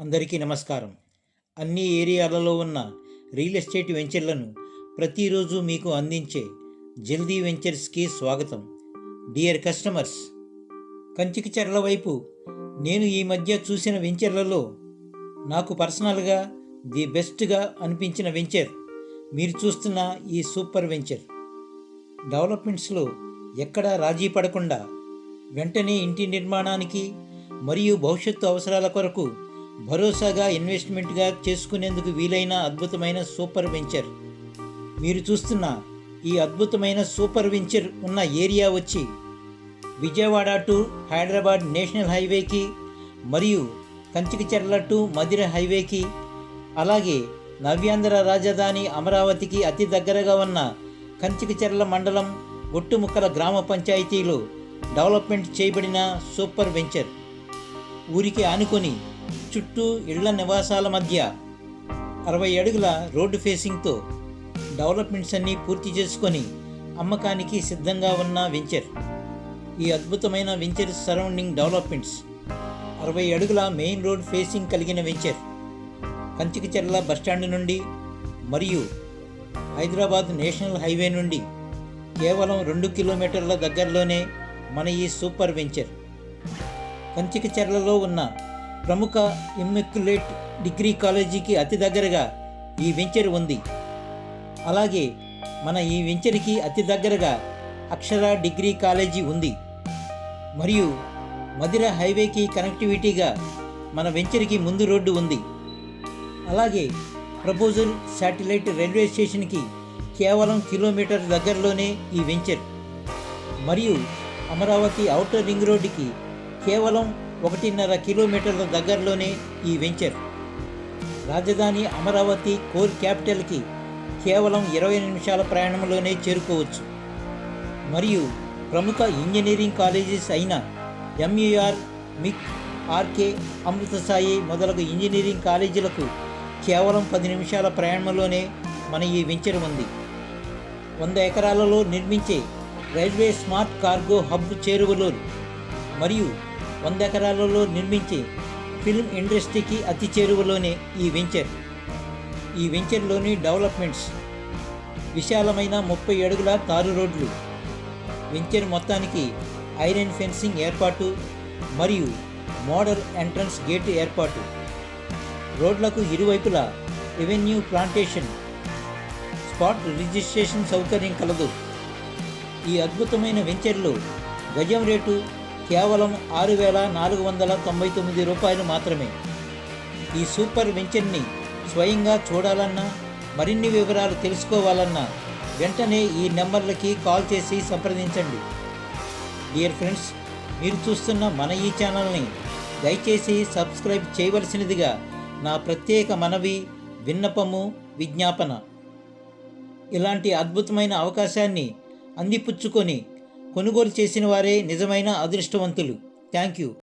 అందరికీ నమస్కారం. అన్ని ఏరియాలలో ఉన్న రియల్ ఎస్టేట్ వెంచర్లను ప్రతిరోజు మీకు అందించే జల్దీ వెంచర్స్కి స్వాగతం. డియర్ కస్టమర్స్ కంచికి చెర్ల వైపు నేను ఈ మధ్య చూసిన వెంచర్లలో నాకు పర్సనల్గా ది బెస్ట్గా అనిపించిన వెంచర్ మీరు చూస్తున్న ఈ సూపర్ వెంచర్. డెవలప్మెంట్స్లో ఎక్కడా రాజీ పడకుండా వెంటనే ఇంటి నిర్మాణానికి మరియు భవిష్యత్తు అవసరాల కొరకు భరోసాగా ఇన్వెస్ట్మెంట్గా చేసుకునేందుకు వీలైన అద్భుతమైన సూపర్ వెంచర్. మీరు చూస్తున్న ఈ అద్భుతమైన సూపర్ వెంచర్ ఉన్న ఏరియా వచ్చి విజయవాడ టు హైదరాబాద్ నేషనల్ హైవేకి మరియు కంచికచెర్ల టు మధుర హైవేకి అలాగే నవ్యాంధ్ర రాజధాని అమరావతికి అతి దగ్గరగా ఉన్న కంచికచెర్ల మండలం గొట్టుముక్కల గ్రామ పంచాయతీలో డెవలప్మెంట్ చేయబడిన సూపర్ వెంచర్. ఊరికి ఆనుకొని చుట్టూ ఇళ్ళ నివాసాల మధ్య అరవై అడుగుల రోడ్డు ఫేసింగ్తో డెవలప్మెంట్స్ అన్నీ పూర్తి చేసుకొని అమ్మకానికి సిద్ధంగా ఉన్న వెంచర్. ఈ అద్భుతమైన వెంచర్ సరౌండింగ్ డెవలప్మెంట్స్ అరవై అడుగుల మెయిన్ రోడ్ ఫేసింగ్ కలిగిన వెంచర్. కంచికచెర్ల బస్టాండ్ నుండి మరియు హైదరాబాద్ నేషనల్ హైవే నుండి కేవలం రెండు కిలోమీటర్ల దగ్గరలోనే మన ఈ సూపర్ వెంచర్. కంచికచెర్లలో ఉన్న ప్రముఖ ఇమ్మెక్యులేట్ డిగ్రీ కాలేజీకి అతి దగ్గరగా ఈ వెంచర్ ఉంది. అలాగే మన ఈ వెంచర్కి అతి దగ్గరగా అక్షర డిగ్రీ కాలేజీ ఉంది. మరియు మధిర హైవేకి కనెక్టివిటీగా మన వెంచర్కి ముందు రోడ్డు ఉంది. అలాగే ప్రపోజల్ శాటిలైట్ రైల్వే స్టేషన్కి కేవలం కిలోమీటర్ దగ్గరలోనే ఈ వెంచర్. మరియు అమరావతి అవుటర్ రింగ్ రోడ్డుకి కేవలం ఒకటిన్నర కిలోమీటర్ల దగ్గరలోనే ఈ వెంచర్. రాజధాని అమరావతి కోర్ క్యాపిటల్కి కేవలం ఇరవై నిమిషాల ప్రయాణంలోనే చేరుకోవచ్చు. మరియు ప్రముఖ ఇంజనీరింగ్ కాలేజెస్ అయిన ఎంయూఆర్ మిక్ ఆర్కే అమృతసాయి మొదలగు ఇంజనీరింగ్ కాలేజీలకు కేవలం పది నిమిషాల ప్రయాణంలోనే మన ఈ వెంచర్ ఉంది. వంద ఎకరాలలో నిర్మించే రైల్వే స్మార్ట్ కార్గో హబ్ చేరువలో మరియు వంద ఎకరాలలో నిర్మించే ఫిల్మ్ ఇండస్ట్రీకి అతి చేరువలోనే ఈ వెంచర్. ఈ వెంచర్లోని డెవలప్మెంట్స్ విశాలమైన ముప్పై అడుగుల తారు రోడ్లు వెంచర్ మొత్తానికి ఐరన్ ఫెన్సింగ్ ఏర్పాటు మరియు మోడల్ ఎంట్రన్స్ గేట్ ఏర్పాటు. రోడ్లకు ఇరువైపులా రెవెన్యూ ప్లాంటేషన్. స్పాట్ రిజిస్ట్రేషన్ సౌకర్యం కలదు. ఈ అద్భుతమైన వెంచర్లో గజం రేటు కేవలం ఆరు వేల నాలుగు వందల తొంభై తొమ్మిది రూపాయలు మాత్రమే. ఈ సూపర్ వెంచర్ని స్వయంగా చూడాలన్నా మరిన్ని వివరాలు తెలుసుకోవాలన్నా వెంటనే ఈ నెంబర్లకి కాల్ చేసి సంప్రదించండి. డియర్ ఫ్రెండ్స్ మీరు చూస్తున్న మన ఈ ఛానల్ని దయచేసి సబ్స్క్రైబ్ చేయవలసినదిగా నా ప్రత్యేక మనవి విన్నపము విజ్ఞాపన. ఇలాంటి అద్భుతమైన అవకాశాన్ని అందిపుచ్చుకొని కొనుగోలు చేసిన వారే నిజమైన అదృష్టవంతులు. Thank you